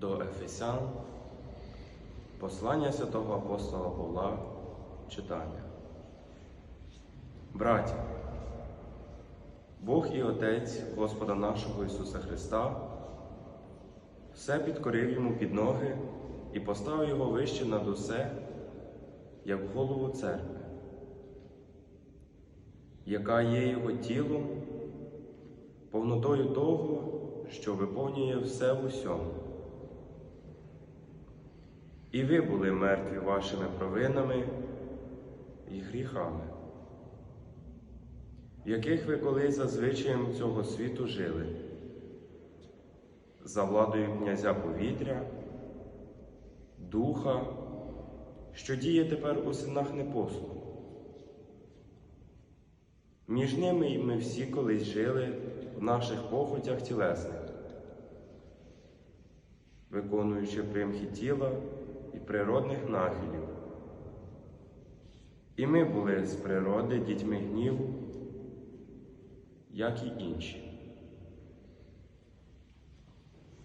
До Ефесян, послання святого апостола Павла, читання. Браття, Бог і Отець Господа нашого Ісуса Христа все підкорив йому під ноги і поставив його вище над усе, як голову церкви, яка є його тілом, повнотою того, що виповнює все в усьому. І ви були мертві вашими провинами і гріхами, в яких ви колись за звичаєм цього світу жили, за владою князя повітря, духа, що діє тепер у синах непослуху. Між ними ми всі колись жили в наших похотях тілесних, виконуючи примхи тіла природних нахилів. І ми були з природи дітьми гніву, як і інші.